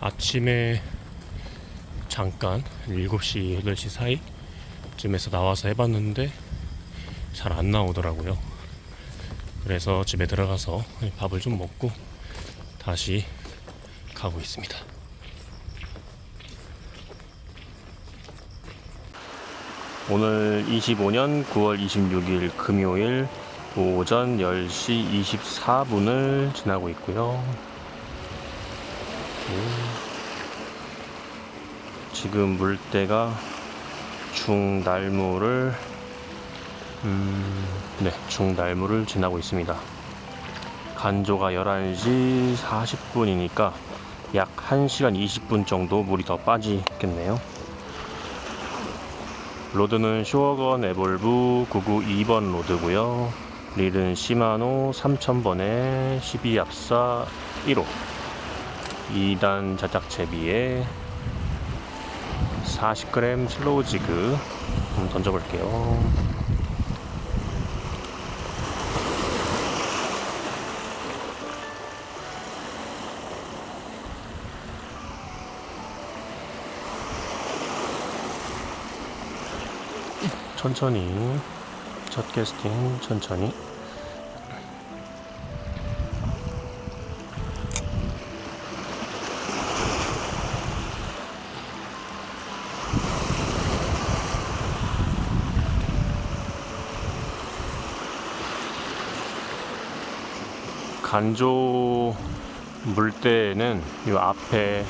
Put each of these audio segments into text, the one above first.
아침에 잠깐 7시, 8시 사이 쯤에서 나와서 해봤는데 잘 안 나오더라고요. 그래서 집에 들어가서 밥을 좀 먹고 다시 가고 있습니다. 오늘 25년 9월 26일 금요일 오전 10시 24분을 지나고 있고요. 음, 지금 물때가 중날무를 음, 네, 중날무를 지나고 있습니다. 간조가 11시 40분이니까 약 1시간 20분 정도 물이 더 빠지겠네요. 로드는 쇼어건 에볼브 992번 로드고요. 릴은 시마노 3000번에 12압사 1호 2단 자작 채비에 40g 슬로우 지그 한번 던져볼게요. 천천히 첫 캐스팅 천천히 간조 물때는 이 앞에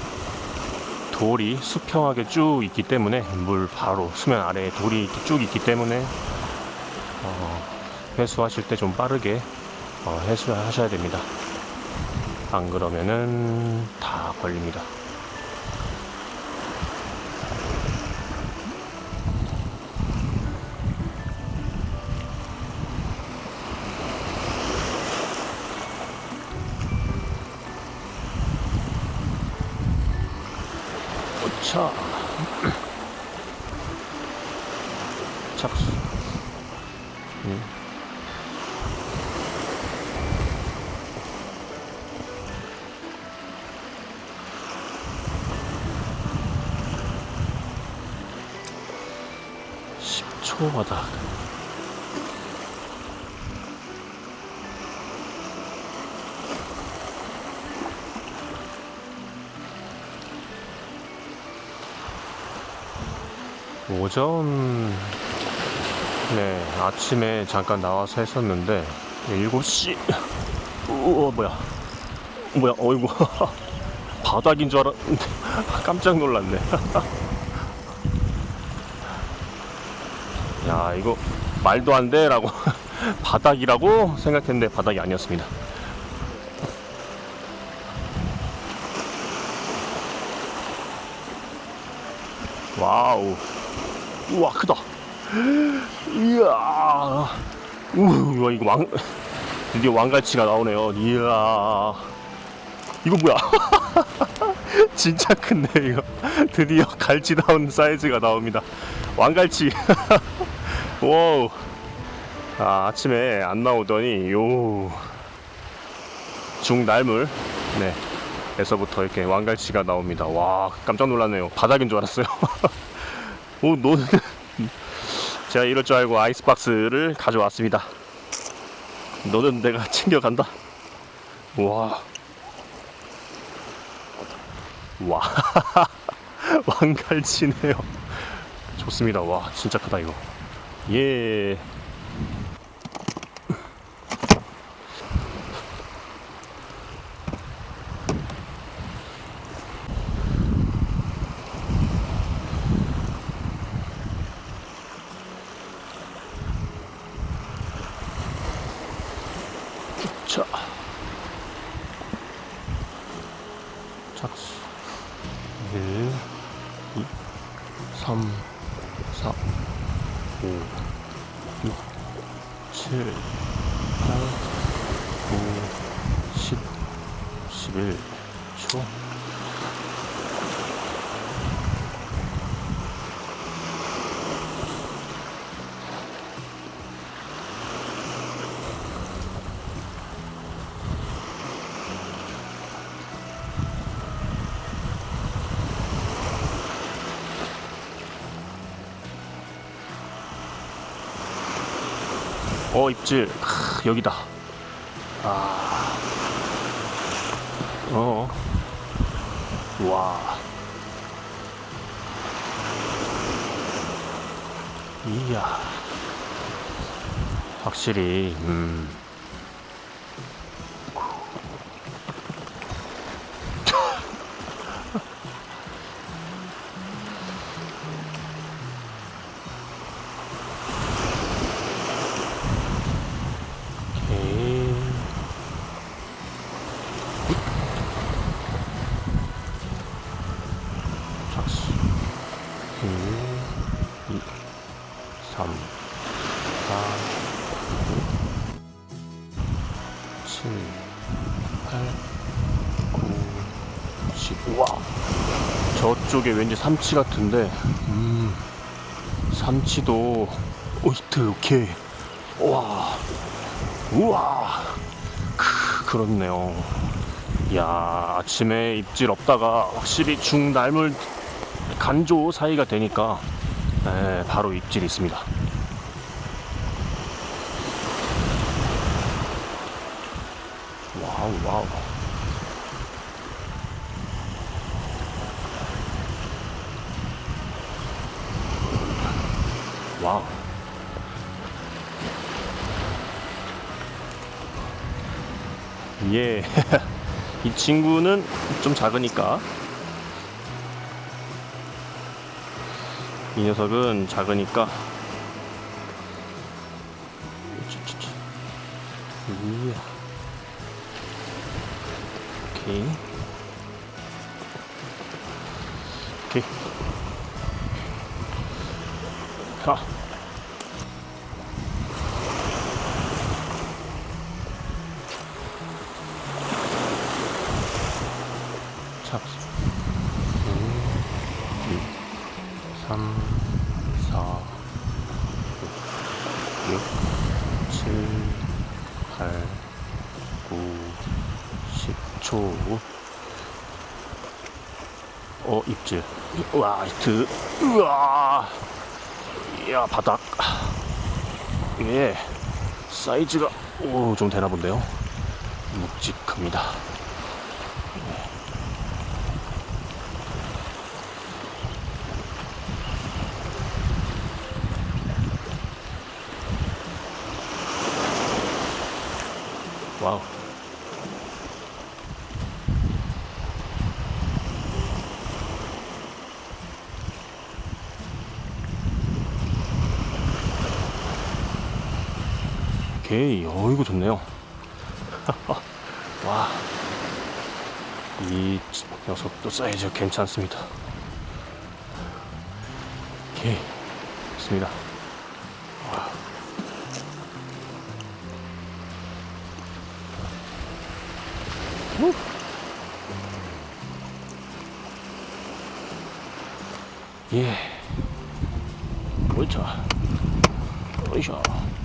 돌이 수평하게 쭉 있기 때문에 물 바로 수면 아래에 돌이 이렇게 쭉 있기 때문에 어, 회수하실 때 좀 빠르게 어, 회수하셔야 됩니다. 안 그러면은 다 걸립니다. 초) 바닥 오전 네 아침에 잠깐 나와서 했었는데 7시. 우와 뭐야. 뭐야 어이구. 바닥인 줄 알았는데 깜짝 놀랐네 야 이거 말도 안 돼 라고 바닥이라고 생각했는데 바닥이 아니었습니다. 와우. 우와 크다. 이야. 우와 이거 왕 드디어 왕갈치가 나오네요. 이야. 이거 뭐야? 진짜 큰데 이거. 드디어 갈치 나온 사이즈가 나옵니다. 왕갈치 와우. 아, 아침에 안 나오더니 요. 중날물. 네. 에서부터 이렇게 왕갈치가 나옵니다. 와 깜짝 놀랐네요. 바닥인 줄 알았어요. 오 노는 제가 이럴 줄 알고 아이스박스를 가져왔습니다. 너는 내가 챙겨간다. 와. 와, 왕갈치네요. 좋습니다. 와, 진짜 크다, 이거. 예. 어 입질 크, 여기다 아. 어. 와. 이야. 확실히 음. 7 8 9 10 와. 저쪽에 왠지 삼치 같은데. 음 삼치도 오 히트 오케이 와. 우와. 크, 그렇네요. 야 아침에 입질 없다가 확실히 중날물 간조 사이가 되니까 에, 바로 입질이 있습니다 와우 와우 예. 이 친구는 좀 작으니까 이 녀석은 작으니까. 이야. 오케이 히트. 우와. 이야 바닥. 예 사이즈가 오 좀 되나 본데요? 묵직합니다. 와우. 오케이, 어이구 좋네요. 와, 이 녀석도 사이즈 괜찮습니다. 오케이, 좋습니다. 예. 옳죠. 어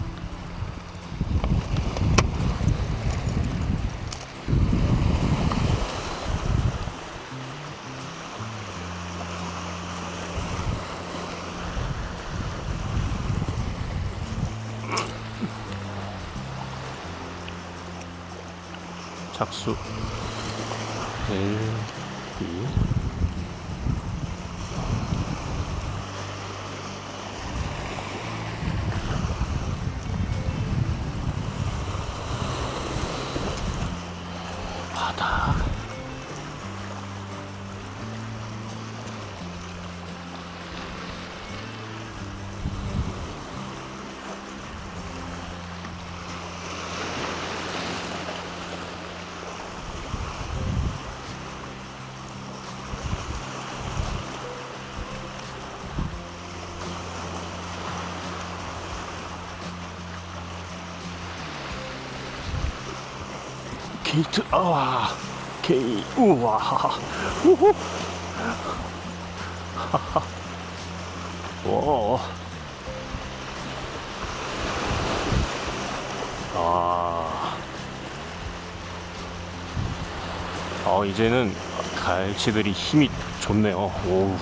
이샤. 착수 1, 2 게이트 아와 게이 우와 우후 와. 아. 어, 이제는 갈치들이 힘이 좋네요. 오우.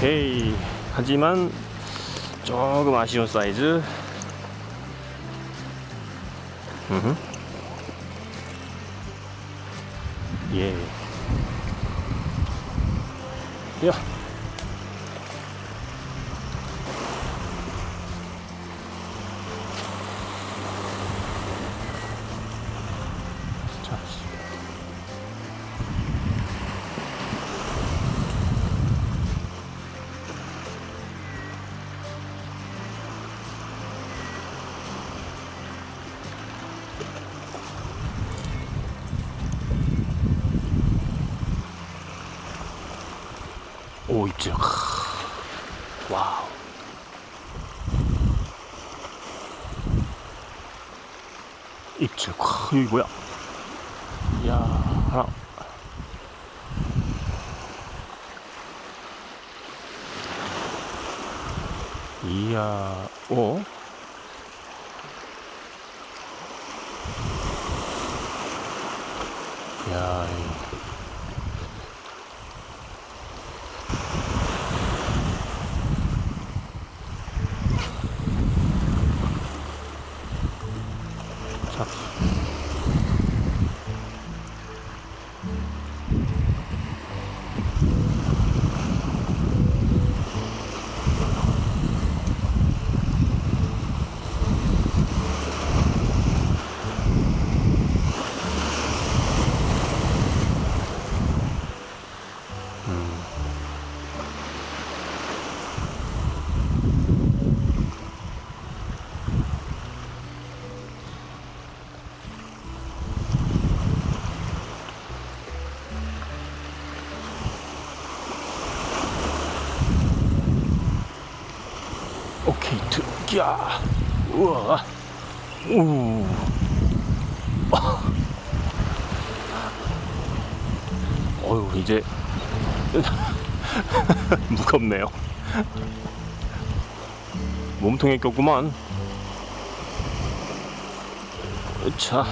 오케이. 하지만 조금 아쉬운 사이즈. 음. 예. 야. 입질 크. 여기 뭐야? 이야 하나. 이야 오 야, 이- 잡 야. 우와. 우. 어휴 이제 무겁네요. 몸통에 꼈구만. 자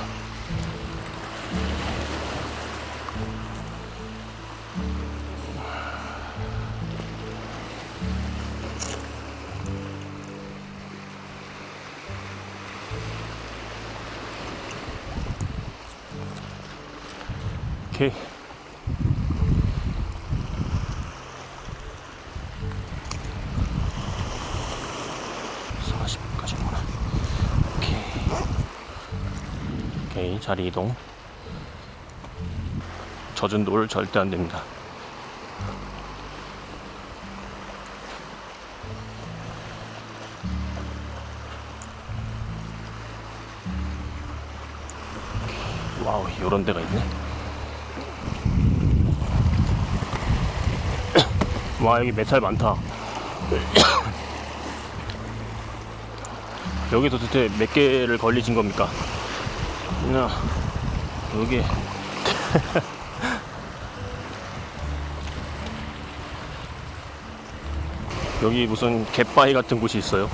오케이. (40까지구나) 오케이. 오케이 자리 이동. 젖은 돌 절대 안 됩니다. 와우 이런 데가 있네 와 여기 메탈 많다. 여기 도대체 몇 개를 걸리신 겁니까? 야 여기. 여기 무슨 갯바위 같은 곳이 있어요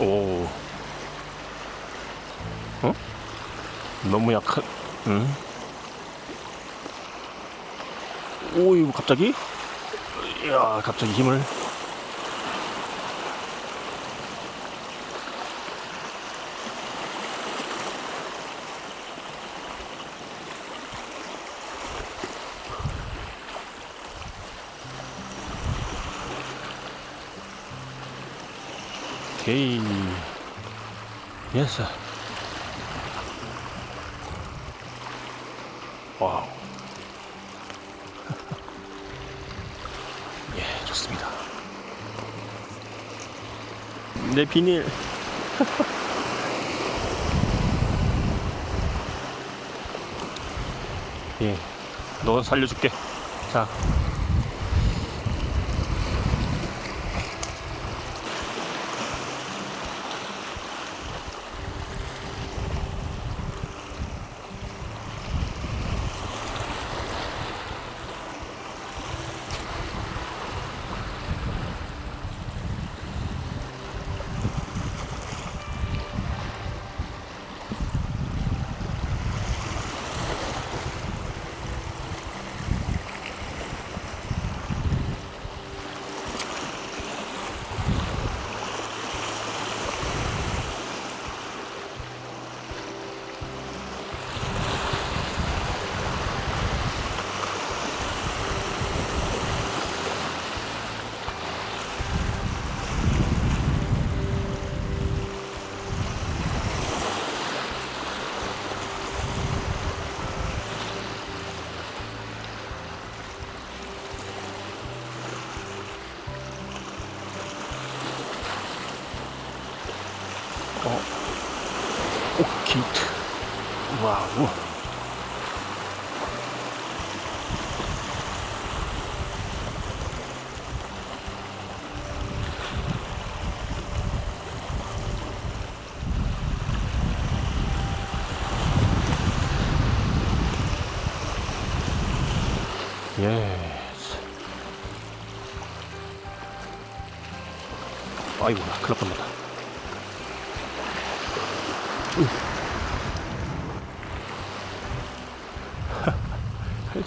오. 어? 너무 약한, 응? 오, 이거 갑자기? 이야, 갑자기 힘을. 오케이. 예스. 와우. 좋습니다. 내 비닐. 예, 너 살려줄게. 자. 어, 오, 게이트. 와우. 예스. 아이고, 큰일 날 뻔했다. 그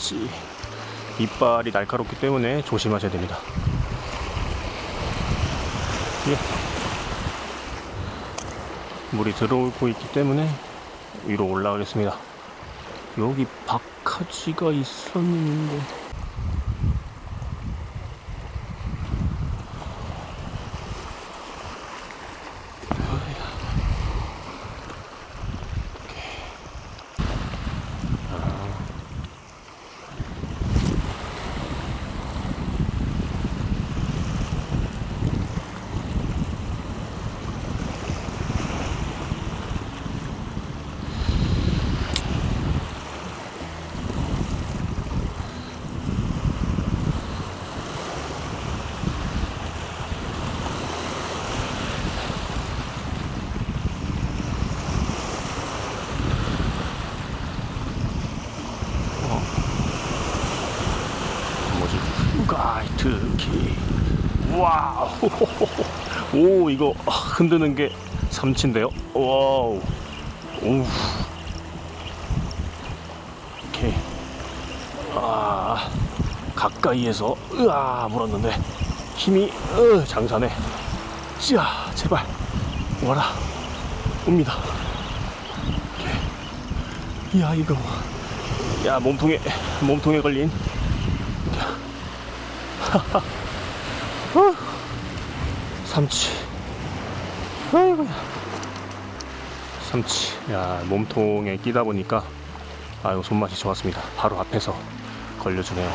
렇지. 이빨이 날카롭기 때문에 조심하셔야 됩니다. 예. 물이 들어오고 있기 때문에 위로 올라가겠습니다. 여기 박하지가 있었는데. 뭐지? 가이트 키. 와우. 오, 이거 흔드는 게 삼치인데요. 와우. 오. 오케이. 아, 가까이에서 으아 물었는데 힘이 으, 장사네. 자, 제발 와라. 옵니다. 오케이. 야, 이거. 야, 몸통에 몸통에 걸린 어, 삼치. 아이고야. 삼치. 야, 몸통에 끼다 보니까 아유, 손맛이 좋았습니다. 바로 앞에서 걸려주네요.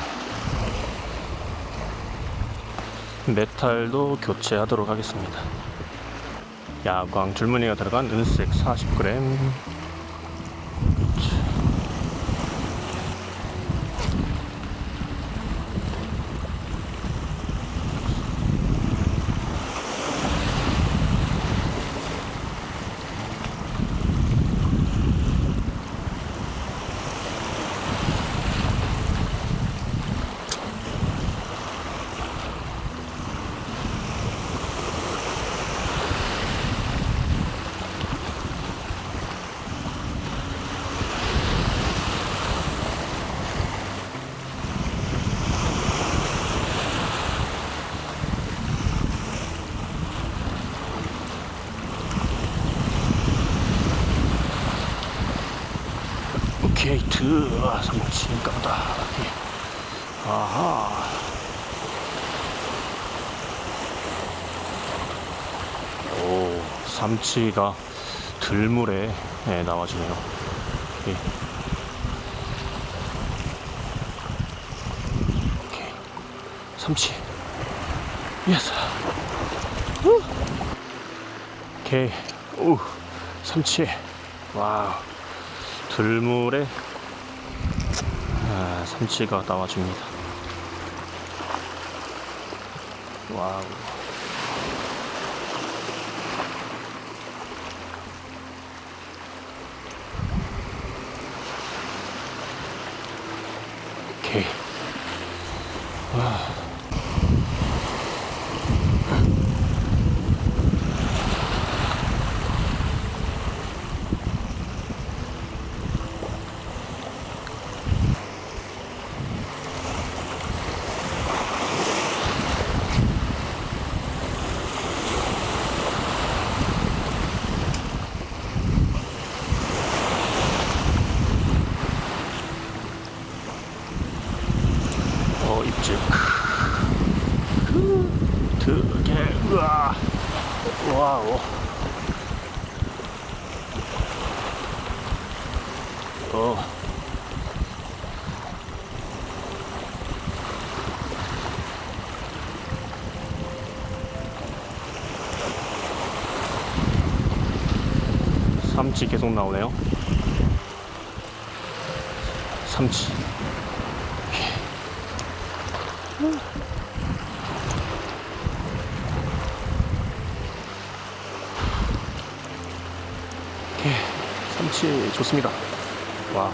메탈도 교체하도록 하겠습니다. 야광 줄무늬가 들어간 은색 40g. 게이트 아, 삼치 까다하게 아하 오 삼치가 들물에 예, 나와주네요 예. 오케이 삼치 예스. 후. 오케이. 오, 삼치. 와우. 들물에 아, 삼치가 나와줍니다. 와우. 오케이. 어, 입질. 드게, 우와. 와우. 어. 삼치 계속 나오네요. 삼치. 삼치 좋습니다. 와.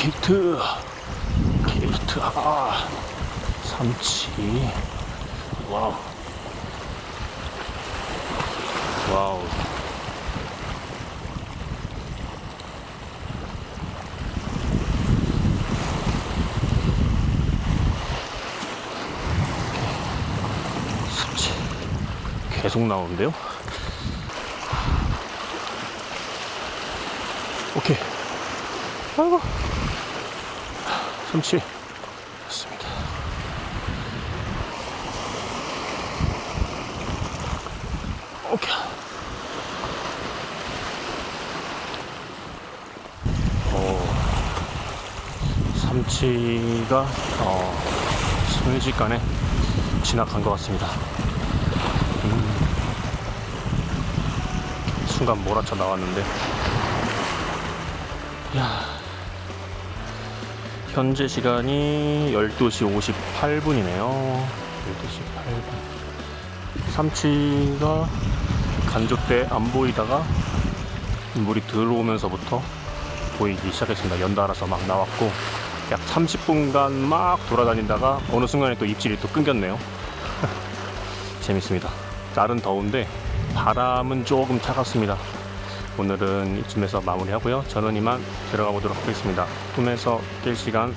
자. 게이트 게이트 아 삼치. 와우. 와우. 삼치. 계속 나오는데요? 오케이. 아이고 삼치 좋습니다. 오케이. 어, 삼치가 어, 순식간에 지나간 것 같습니다. 음, 순간 몰아쳐 나왔는데, 야. 현재 시간이 12시 58분이네요. 12시 8분. 삼치가 때안 보이다가 물이 들어오면서부터 보이기 시작했습니다. 연달아서 막 나왔고 약 30분간 막 돌아다니다가 어느 순간에 또 입질이 또 끊겼네요. 재밌습니다. 날은 더운데 바람은 조금 차갑습니다. 오늘은 이쯤에서 마무리하고요. 저는 이만 들어가 보도록 하겠습니다. 꿈에서 깰 시간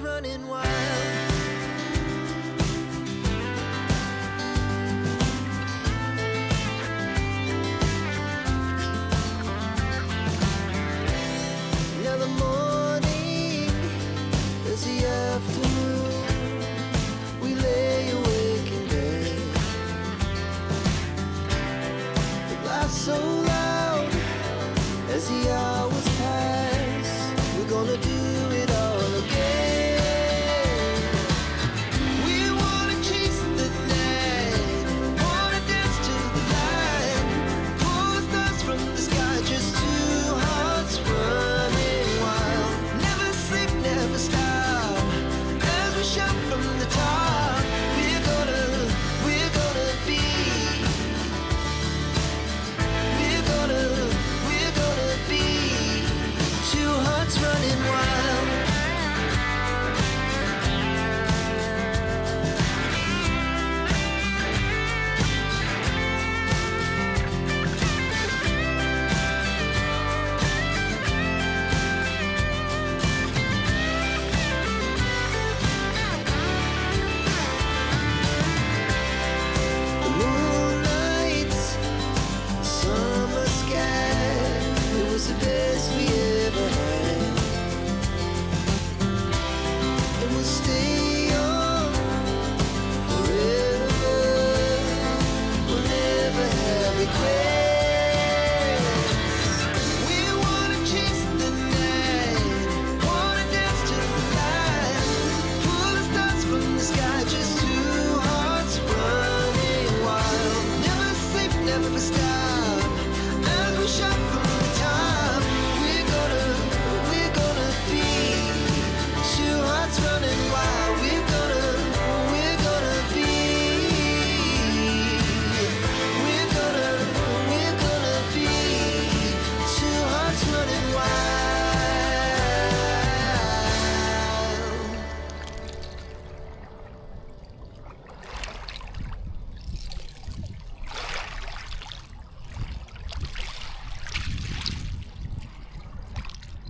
running wild.